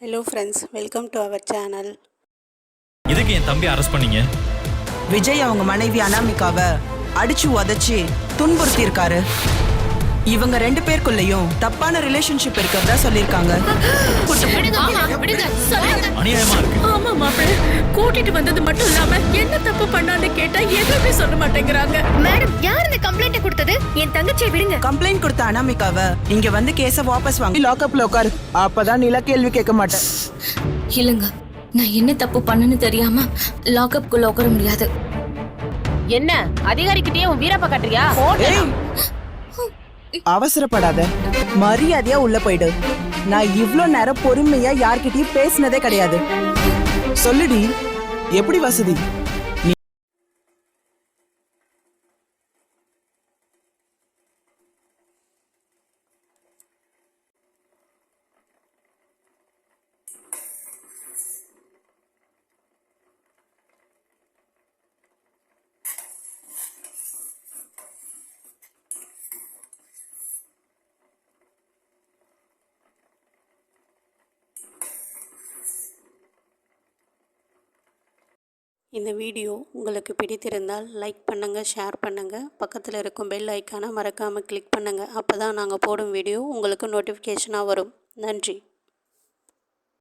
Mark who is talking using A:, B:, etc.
A: Hello friends welcome to our channel
B: எதுக்கு என் தம்பி அரெஸ்ட் பண்ணீங்க?
C: விஜய் அவங்க மனைவி அனாமிகாவை அடிச்சு உதைச்சு துன்புறுத்தி இருக்காரு இவங்க ரெண்டு பேருக்குள்ளயும் தப்பான ரிலேஷன்ஷிப் இருக்கிறதா
D: சொல்லுங்க.
B: அநியாயமா இருக்கு.
E: ஆமா மாப்பிள்ள கூட்டிட்டு வந்தது மட்டும் இல்லாம என்ன தப்பு பண்ணான்னு கேட்டா எதுவுமே சொல்ல மாட்டேங்கிறாங்க.
D: கம்ப்ளைண்ட் கொடுத்தது
E: என் தங்கச்சியை விடுங்க.
C: கம்ப்ளைண்ட் கொடுத்த அனாமிகாவை இங்க வந்து கேஸ வாபஸ் வாங்கி.
F: லாக்அப்ல உட்காரு. அப்பதான் நிலா கேள்வி கேட்க மாட்டேன்
G: இல்லைங்க நான் என்ன தப்பு பண்ணேன்னு தெரியாம லாக்அப்குள்ள உட்கார முடியாது.
H: என்ன? அதிகாரிக்கிட்டே உன் வீரப்ப காட்டுறியா?
F: அவசரப்படாத. மரியாதையா உள்ள போயிடு. நான் இவ்ளோ நேரம் பொறுமையா யார்கிட்டயும் பேசினதே கிடையாது. சொல்லுடி. எப்படி வசதி?
A: இந்த வீடியோ உங்களுக்கு பிடித்திருந்தால் லைக் பண்ணுங்கள் ஷேர் பண்ணுங்கள் பக்கத்தில் இருக்கும் பெல் ஐக்கானை மறக்காமல் கிளிக் பண்ணுங்கள் அப்போ தான் நாங்கள் போடும் வீடியோ உங்களுக்கு நோட்டிஃபிகேஷனாக வரும். நன்றி.